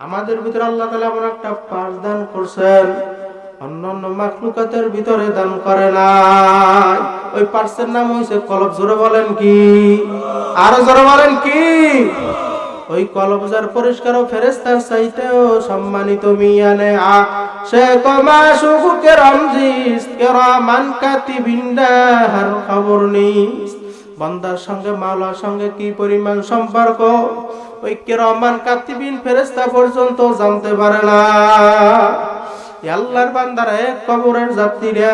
আমাদের ভিতরে আল্লাহ তালা এমন একটা পাশ দান করছেন অন্যান্য মাকলুকাতের ভিতরে দান করে নাই। ওই পার্সের নাম হয়েছে কলব, জোরে বলেন কি? আরও জোরে বলেন কি? ওই কলবজার পরিষ্কার ও ফেরেস্তার চাইতেও সম্মানিত মিয়ানে আ সে কমা সুখকে রমজিস কেরামান কাতিবিন্দাহার খবর নিস। বান্দার সঙ্গে, মাওলার সঙ্গে কি পরিমাণ সম্পর্ক? ওই কেরামান কাতিবিন ফেরেস্তা পর্যন্ত জানতে পারে না। আল্লাহর বান্দারা কবরের যাত্রীরা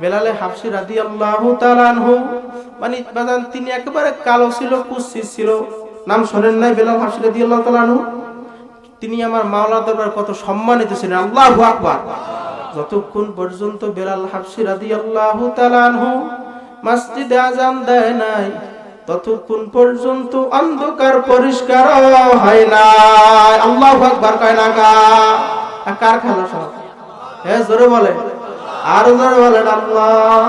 বেলালে হাফসি রাদি আল্লাহ তালানহু মানে বাজান, তিনি একেবারে কালো ছিল কুৎসিত ছিল। নাম শোনেন নাই বেলাল হাফসি রাদি আল্লাহ তালানহু তিনি আমার মাওলা দরবার কত সম্মানিত ছিলেন। আল্লাহ আকবার। যতক্ষণ পর্যন্ত বেলাল হাফসি রাদি আল্লাহ তালানহু মসজিদে আজান দেয় নাই। ততক্ষণ পর্যন্ত অন্ধকার পরিষ্কার হয় না আল্লাহ আকবার কয় না গা। কার খেলা সব? হ্যাঁ জোরে বলে। আর জোরে বলেন আল্লাহ।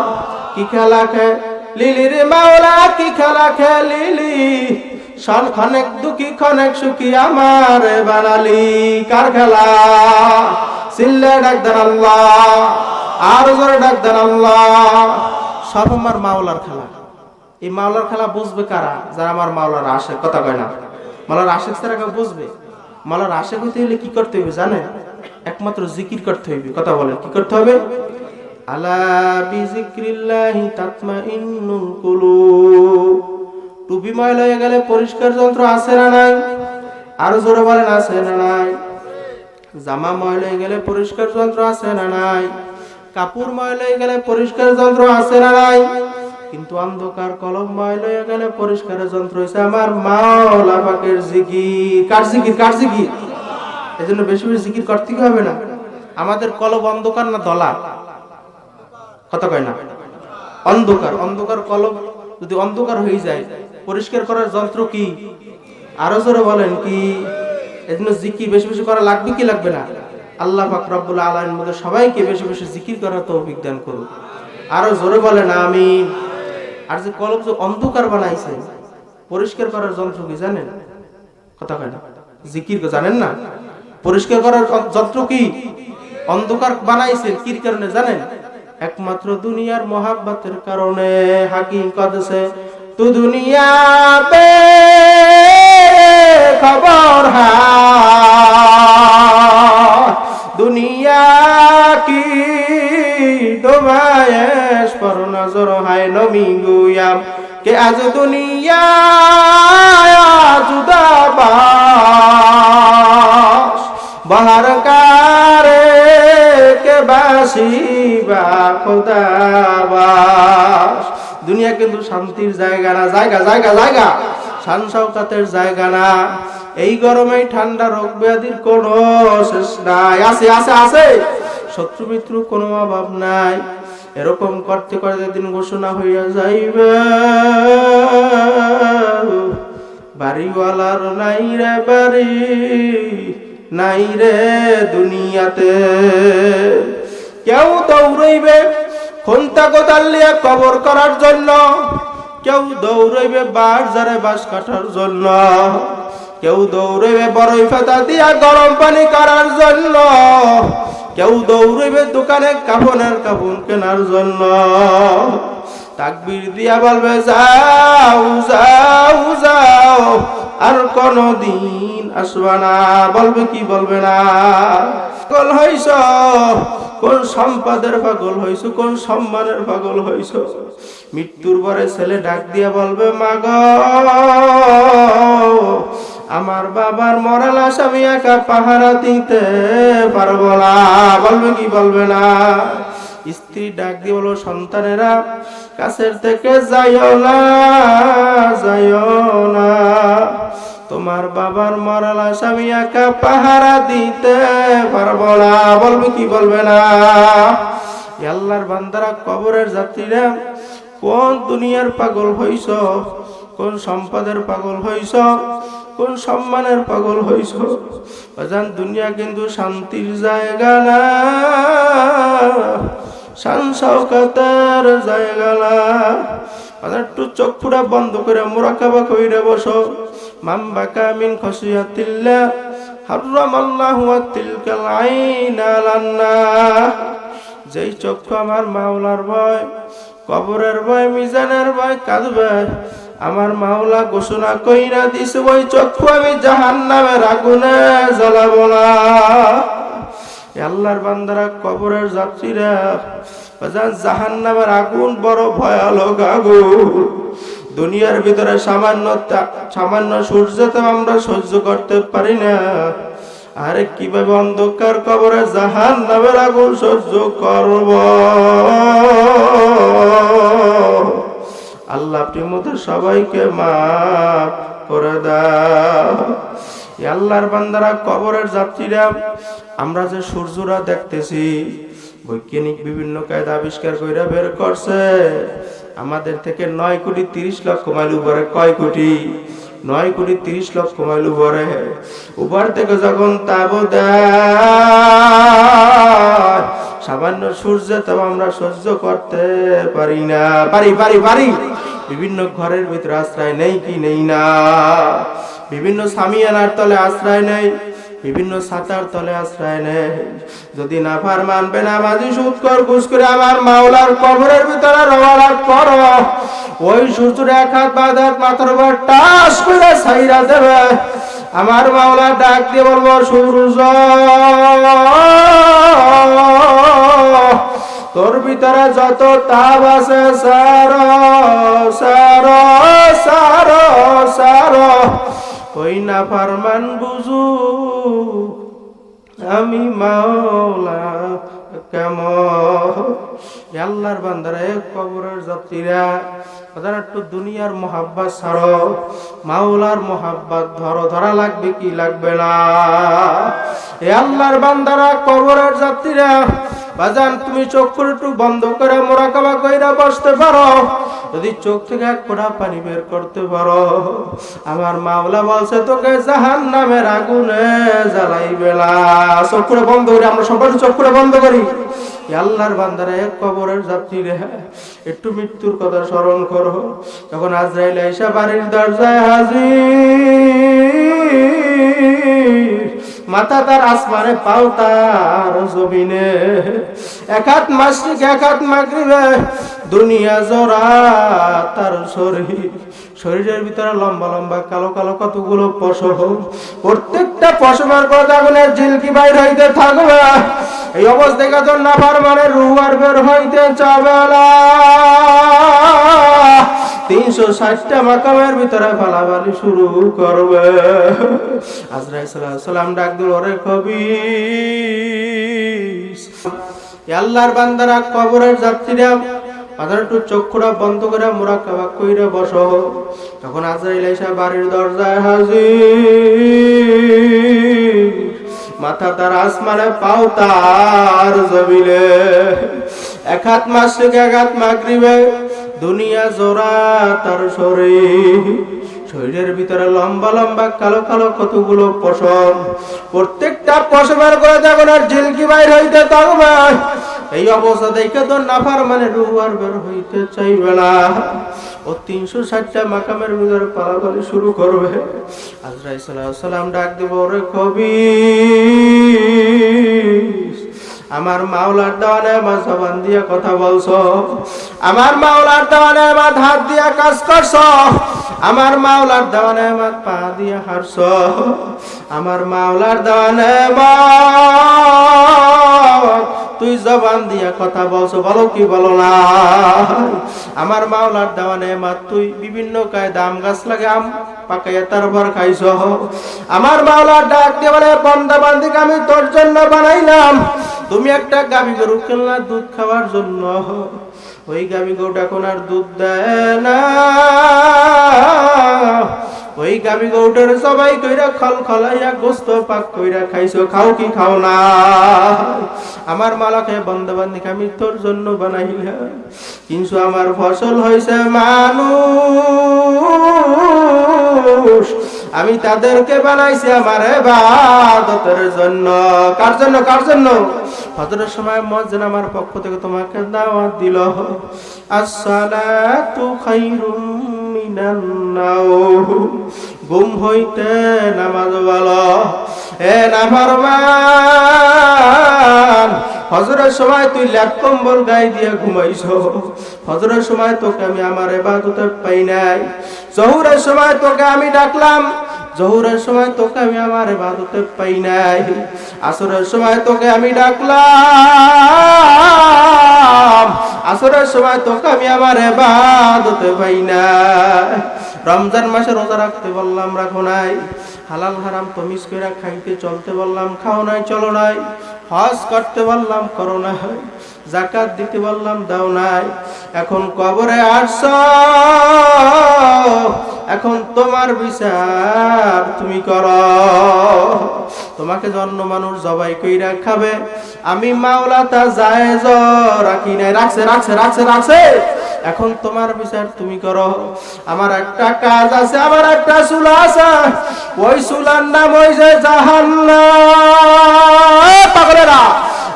কি খেলা খে? লিলি রে মাওলা কি খেলা খে লিলি? সন খনেক দুঃখী খনেক সুখী আমার বানালি কার খেলা? সিল্লে ডাক দেন আল্লাহ। আর জোরে ডাক দেন আল্লাহ। সব আমার মাওলার খেলা। এই মাওলার খেলা বুঝবে কারা? যারা আমার মাওলার আসে কথা কয় না। মাওলার আশেক ছাড়া কেউ বুঝবে? মাওলার আশেক হইতে হলে কি করতে হবে জানে একমাত্র জিকির করতে হবে কথা বলে কি করতে হবে? আলা টুপি গেলে পরিষ্কার যন্ত্র আছে না নাই? আরও জোরে আছে না নাই? জামা ময়লা গেলে পরিষ্কার যন্ত্র আছে না নাই? কাপড় ময়লা গেলে পরিষ্কার যন্ত্র আছে না নাই? কিন্তু অন্ধকার কলম ময়লা গেলে পরিষ্কার যন্ত্র হয়েছে আমার মাওলা পাকের জিকির। কার জিকির? কার জিকির? এই জন্য বেশি বেশি জিকির করতে হবে না? আমাদের কলব অন্ধকার না দলা কথা কয় না? অন্ধকার। অন্ধকার কলব যদি অন্ধকার হয়ে যায়, পরিষ্কার করার যন্ত্র কি? আরও জোরে বলেন কি? এজন্য জিকির বেশি বেশি করা লাগবে কি লাগবে না? আল্লাহ পাক রব্বুল আলামিন মধ্যে সবাইকে বেশি বেশি জিকির করার তৌফিক দান করুন। আরও জোরে বলেন আমি আর যে কলব যে অন্ধকার বানাইছে, পরিষ্কার করার যন্ত্র কি জানেন? কথা কয় না। জিকির জানেন না? পরিষ্কার করার যন্ত্র কি? অন্ধকার বানাইছে কি কারণে জানেন? একমাত্র দুনিয়ার মোহাব্বতের কারণে হাকিম কদসে তু দুনিয়া বে খবর হা দুনিয়া কি? দোবায়েশ পর নজর হায় নমি গুয়াম। কে আজ দুনিয়া জুদা বাস? বাহার কারে কে বাসি বা খোদা দুনিয়া কিন্তু শান্তির জায়গা না। জায়গা জায়গা জায়গা। শান জায়গা না। এই গরমে ঠান্ডা রোগ ব্যাধির কোনো শেষ নাই। আছে আছে আছে। শত্রু মিত্র কোনো অভাব নাই। এরকম করতে করতে দিন ঘোষণা হইয়া যাইবে। বাড়িওয়ালার নাই রে বাড়ি, নাই রে দুনিয়াতে। কেউ দৌড়ইবে, খন্তা কোদাল্লিয়া কবর করার জন্য। কেউ দৌড়ইবে বাস যারে বাস কাটার জন্য। কেউ দৌড়ইবে বড়ই ফেতা দিয়া গরম পানি করার জন্য। কেউ দৌড়ইবে দোকানে কাপনের কাপড় কেনার জন্য। তাকবির দিয়া বলবে, যাও যাও যাও, আর কোন দিন আসবা না। বলবে কি বলবে না? পাগল হইছ কোন সম্পদের পাগল হইছ, কোন সম্মানের পাগল হইছ? মৃত্যুর পরে ছেলে ডাক দিয়ে বলবে, মাগ, আমার বাবার মরাল আসামি একা পাহারা দিতে পারব না। বলবে কি বলবে না? স্ত্রী ডাক দিয়ে বলো সন্তানেরা, কাছের থেকে যাইও না যাইও না। তোমার বাবার মরাল আসামি একা পাহারা দিতে পারব না। বলবে কি বলবে না? আল্লাহর বান্দারা, কবরের যাত্রীরা, কোন দুনিয়ার পাগল হইছ? কোন সম্পদের পাগল হইছ? কোন সম্মানের পাগল হইছ? অজান দুনিয়া কিন্তু শান্তির জায়গা না। শান জায়গা না। একটু চোখ ফুটা বন্ধ করে মোরাকাবা কইরে বসো। মাম্বা কামিন খসিয়াতিল্লা হারামাল্লাহু তিলকাল আইন আলান্নার যেই চক্ষু আমার মাওলার ভয়, কবরের ভয়, মিজানের ভয়, কাঁদবে। আমার মাওলা ঘোষণা কইরা দিছে, ওই চক্ষু আমি জাহান নামের আগুনে জ্বালাবো না। আল্লাহর বান্দারা কবরের যাত্রীরা জাহান নামের আগুন বড় ভয়ানক আগুন। দুনিয়ার ভিতরে সামান্য সামান্য সূর্য তো আমরা সহ্য করতে পারি না। আরে কীভাবে অন্ধকার কবরে জাহান নামের আগুন সহ্য করব? আল্লাহ আপনি মধ্যে সবাইকে মাফ করে দাও। আল্লাহর বান্দারা কবরের যাত্রীরা, আমরা যে সূর্যরা দেখতেছি, বৈজ্ঞানিক বিভিন্ন কায়দা আবিষ্কার কইরা বের করছে। আমাদের থেকে নয় কোটি তিরিশ লক্ষ মাইল উপরে কয় কোটি? নয় কোটি তিরিশ লক্ষ মাইল উপরে। উপর থেকে যখন তাব সামান্য সূর্য তো আমরা সহ্য করতে পারি না। পারি পারি পারি। বিভিন্ন ঘরের ভিতরে আশ্রয় নেই কি নেই না? বিভিন্ন সামিয়ানার তলে আশ্রয় নেই। বিভিন্ন সাতার তলে আশ্রয় নেই যদি না পার মানবে না, মাঝি সুদ কর ঘুষ করে আমার মাওলার কবরের ভিতরে রওয়ালা করো। ওই সূর্যের এক হাত বাদ হাত মাথার উপর টাস করে সাইরা দেবে। আমার মাওলা ডাক দিয়ে বলব সূর্য তোর ভিতরে যত তাপ আছে, সার সার সার সার। ওই না ফারমান বুঝু আমি মাওলা কেমন আল্লাহর বান্দারা, এ কবরের যাত্রীরা ওদের একটু দুনিয়ার মোহাব্বাত ছাড়ো, মাওলার মোহাব্বাত ধরো, ধরা লাগবে কি লাগবে না? এ আল্লাহর বান্দারা, কবরের যাত্রীরা বাজান তুমি চোখ একটু বন্ধ করে মোরাকাবা কইরা বসতে পারো। যদি চোখ থেকে এক ফোঁটা পানি বের করতে পারো, আমার মাওলা বলছে, তোকে জাহান নামের আগুনে চোখ করে বন্ধ করি, আমরা সবাই চোখ করে বন্ধ করি। আল্লাহর বান্দারা এক কবরের যাত্রী রে একটু মৃত্যুর কথা স্মরণ করো। তখন আজরাইল এসে বাড়ির দরজায় হাজির। মাথা তার আসমানে, পাও তার জমিনে। এক হাত মাসিক এক হাত মাগরিবে, দুনিয়া জোড়া তার শরীর। শরীরের ভিতরে লম্বা লম্বা কালো কালো কতগুলো পশম প্রত্যেকটা পশমের পর আগুনের ঝিলকি বাইর হইতে থাকবে? এই অবস্থায় কত নাফার মানে রুয়ার বের হইতে চাবে তিনশো ষাটটা মাকামের ভিতরে ফালাফালি শুরু করবে। আজরাই সালাম ডাক দিল, ওরে কবি আল্লাহর বান্দারা কবরের যাত্রীরা একটু চক্ষুরা বন্ধ করে মোরা কাবা কইরে বসো। তখন আজরাইল এসে বাড়ির দরজায় হাজির। মাথা তার আসমানে, পাও তার জমিলে এক হাত মাসিক, এক হাত মাগরিবে, দুনিয়া জোড়া তার শরীর। শরীরের ভিতরে লম্বা লম্বা, কালো কালো কতগুলো পশম। প্রত্যেকটা পশমের করে যখন আর ঝিলকি বাইর হইতে থাকবে এই অবস্থা দেখে তো নাফার মানে রুয়ার বের হইতে চাইবে না। ও তিনশো ষাটটা মাকামের ভিতরে পালাপালি শুরু করবে। আজরাই সালাম ডাক দিব রে কবি আমার মাওলার দেওয়ানে আমার জবান দিয়ে কথা বলছো। আমার মাওলার দেওয়ানে আমার হাত দিয়ে কাজ করছ। আমার মাওলার দেওয়ানে আমার পা দিয়ে হারছ। আমার মাওলার দেওয়ানে তুই জবান দিয়া কথা বলছো, বলো কি বলো না? আমার মাওলার দেওয়ানে আমার তুই বিভিন্ন কায়দা আম গাছ লাগে আম পাকাইয়া তারপর খাইছ। আমার মাওলার ডাক দিয়ে বলে, বন্দা বান্দিকে আমি তোর জন্য বানাইলাম। তুমি একটা গাভী গরু কিনলা দুধ খাওয়ার জন্য। ওই গাভী গরুটা এখন আর দুধ দেয় না। ওই গাভী গরুটার সবাই কইরা খল খলাইয়া গোস্ত পাক কইরা খাইছো, খাও কি খাও না? আমার মালাকে আমি তোর জন্য বানাইলাম কিন্তু আমার ফসল হয়েছে মানুষ। আমি তাদেরকে বানাইছি আমার এবাদতের জন্য। কার জন্য কার জন্য? হজরের সময় মজ্জেন আমার পক্ষ থেকে তোমাকে দাওয়াত দিল। আসসালাতু খাইরুম ঘুম হইতে নামাজ বলো। এ নাফরমান হজরের সময় তুই ল্যাপ কম্বল গায়ে দিয়ে ঘুমাইছ। হজরের সময় তোকে আমি আমার এবার পাই নাই। জহুরের সময় তোকে আমি ডাকলাম জহুরের সময় তোকে আমি আমার এবাদতে পাই নাই। আসরের সময় তোকে আমি ডাকলাম। আসরের সময় তোকে আমি আমার এবাদতে পাই নাই। রমজান মাসে রোজা রাখতে বললাম, রাখো নাই। হালাল, হারাম তমিজ করে খাইতে চলতে বললাম, খাও নাই, চলো নাই। হজ করতে বললাম, করো নাই। জাকাত দিতে বললাম, দাও নাই। এখন কবরে আসছ, এখন তোমার বিচার তুমি কর। তোমাকে জন্ম মানুষ জবাই কইরা খাবে। আমি মাওলা তা যায় রাখি নাই। রাখছে রাখছে রাখছে রাখছে। এখন তোমার বিচার তুমি করো। আমার একটা কাজ আছে, আমার একটা চুলা আছে। ওই চুলার নাম ওই যে জাহান্নাম পাগলেরা!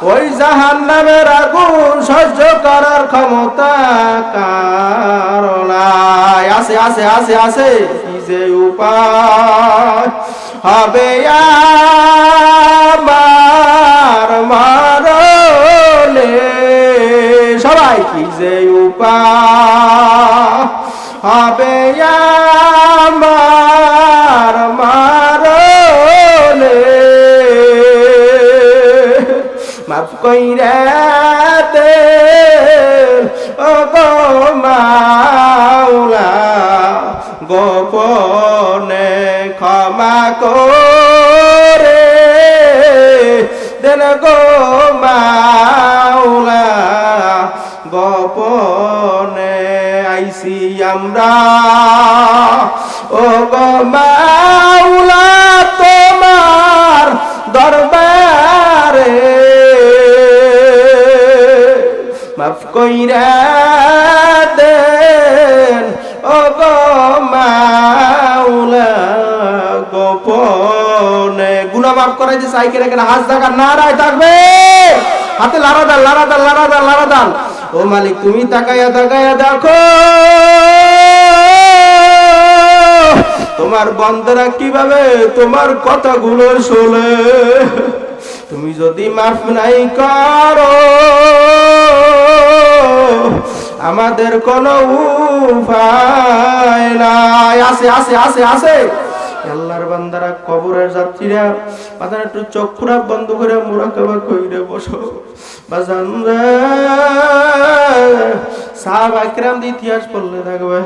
ওই জাহান নামের আগুন সহ্য করার ক্ষমতা কারণায় আছে আছে আছে আছে কি যে উপায় হবে আমার করে। দেন গো মাওলা, গোপনে আইসি আমরা। ও গো মাওলা, তোমার দরবারে মাফ কইরা দেন। ও গো মাওলা সাইকেল এখানে থাকার নারায় থাকবে। হাতে ও মালিক, তুমি তাকাইয়া তাকাইয়া দেখো। তোমার বন্ধরা কীভাবে তোমার কথাগুলো শোলে তুমি যদি মাফ নাই করো, আমাদের কোনো উপায় নাই। আছে আছে আছে আছে আল্লাহর বান্দারা কবরের যাত্রীরা, বাজার একটু চোখ খুরা বন্ধ করে মোরাকাবা কইরে বসো। বাজান সাহাব আকরাম ইতিহাস পড়লে থাকবে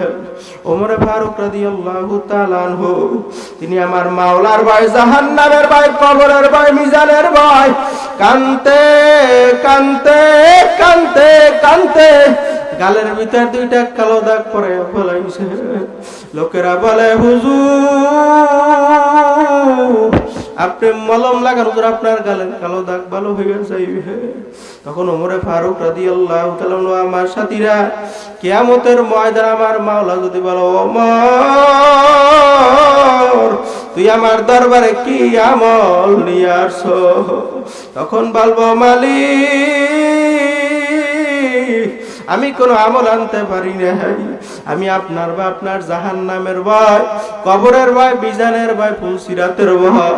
ওমরে ফারুক রাদিয়াল্লাহু তাআলা আনহু, তিনি আমার মাওলার ভাই, জাহান্নামের ভাই, কবরের ভাই, মিজানের ভাই। কানতে কানতে কানতে কানতে, গালের ভিতর দুইটা কালো দাগ পরে ফলাইছে। লোকেরা বলে, হুজুর, আপনি মলম লাগান, হুজুর, আপনার গালে কালো দাগ ভালো হয়ে যাইবে তখন ওমরে ফারুক রাদি আল্লাহ আমার সাথীরা, কেয়ামতের ময়দান আমার মাওলা যদি বলো, ওমর, তুই আমার দরবারে কি আমল নিয়ে আসছো? তখন বলব, মালিক আমি কোনো আমল আনতে পারি নাই। আমি আপনার বা আপনার জাহান নামের ভয়, কবরের ভয়, বিজানের ভয়, ফুলসিরাতের ভয়।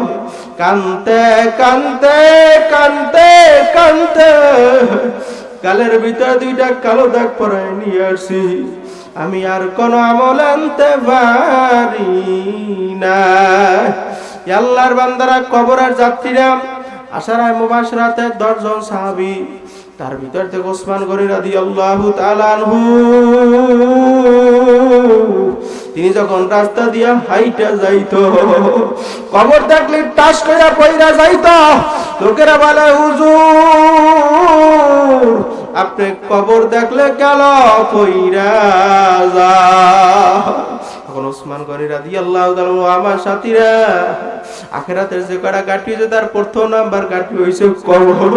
কানতে কানতে কানতে কানতে, কালের ভিতর দুইটা কালো দাগ পরায় নিয়ে আসি। আমি আর কোন আমল আনতে পারি না আল্লাহর বান্দারা কবরের যাত্রীরা, আশারায় মুবাসরাতে দশজন সাহাবী তার ভিতর থেকে ওসমান গনি রাদি আল্লাহ আনহু, তিনি যখন রাস্তা দিয়া হাইটা যাইত, কবর দেখলে টাস কইরা পইরা যাইত, লোকেরা বলে, হুজুর, আপনি কবর দেখলে গেল, পইরা যা। তখন ওসমান গনি রাদি আল্লাহ আমার সাথীরা, আখেরাতের যে কটা গাঠি হয়েছে তার প্রথম নাম্বার গাঠি হয়েছে কবর।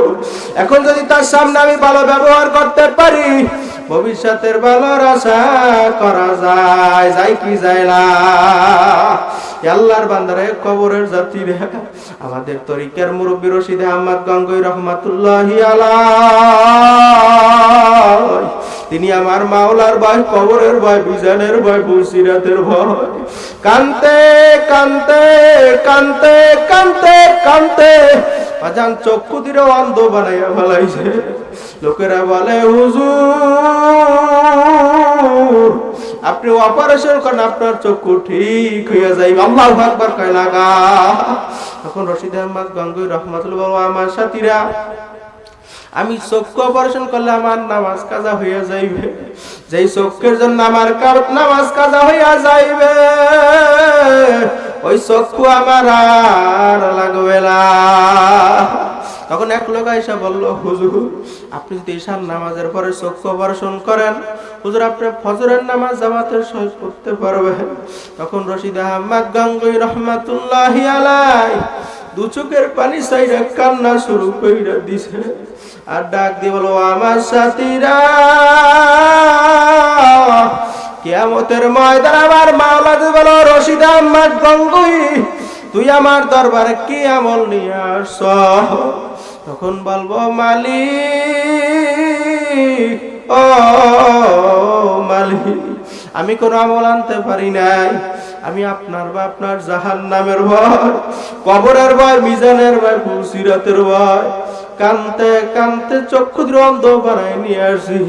এখন যদি তার সামনে আমি ভালো ব্যবহার করতে পারি, ভবিষ্যতের ভালোর আশা করা যায় যাই কি যায় না? আল্লাহর বান্দারে, কবরের জাতি রে আমাদের তরিকার মুরব্বী রশিদ আহমদ গঙ্গই রহমাতুল্লাহি আলাই তিনি আমার মাওলার ভয় কবরের ভয় বিজানের ভয় বুসিরাতের ভয় কান্তে কান্তে কান্তে কান্তে কান্তে। আজান চক্ষু দিলে অন্ধ বানাইয়া ফেলাইছে। লোকেরা বলে, হুজুর, আপনি অপারেশন করেন, আপনার চক্ষু ঠিক হইয়া যাই আল্লাহ আকবার কয়, লাগা। তখন রশিদ আহমদ গঙ্গুই রহমতুল্লাহ বাবা আমার সাথীরা আমি চক্ষু অপারেশন করলে আমার নামাজ কাজা হইয়া যাইবে। যেই চক্ষের জন্য আমার নামাজ কাজা হইয়া যাইবে, ওই চক্ষু আমার আর লাগবে না। তখন এক লোক এসে বলল, হুজুর, আপনি যদি ঈশান নামাজের পরে চক্ষু অপারেশন করেন, হুজুর, আপনি ফজরের নামাজ জামাতের সহিত করতে পারবেন। তখন রশিদ আহমদ গঙ্গুই রহমাতুল্লাহ আলাই দু চোখের পানি সাইডে কান্না শুরু কইরা দিছে। আর ডাক দিয়ে বলো, আমার সাথীরা, কিয়ামতের ময়দান আমার মাওলাতে বলো, রশিদ আহমদ গঙ্গুই, তুই আমার দরবারে কি আমল নিয়ে আসছ? তখন বলব, মালিক, ও মালিক, আমি কোনো আমল আনতে পারি নাই। আমি আপনার বা আপনার জাহান নামের ভয়, কবরের ভয়, মিজানের ভয় ফুসিরাতের ভয় কানতে কানতে চক্ষু দ্রন্দ বানাই নিয়ে আসি।